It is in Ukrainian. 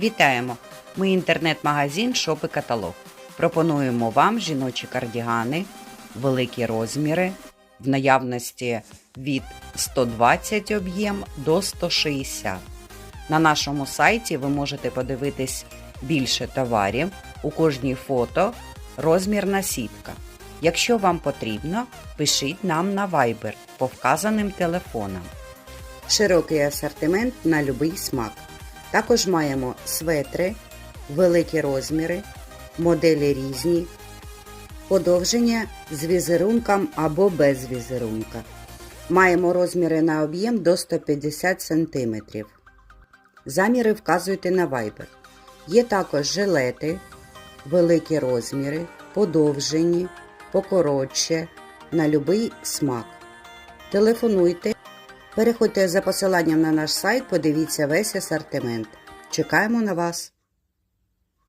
Вітаємо! Ми інтернет-магазин Шоп і каталог. Пропонуємо вам жіночі кардігани, великі розміри, в наявності від 120 об'єм до 160. На нашому сайті ви можете подивитись більше товарів. У кожній фото розмірна сітка. Якщо вам потрібно, пишіть нам на Viber по вказаним телефонам. Широкий асортимент на будь-який смак. Також маємо светри, великі розміри, моделі різні, подовження з візерунком або без візерунка. Маємо розміри на об'єм до 150 см. Заміри вказуйте на Viber. Є також жилети, великі розміри, подовжені, покоротше, на будь-який смак. Телефонуйте Переходьте за посиланням на наш сайт, подивіться весь асортимент. Чекаємо на вас!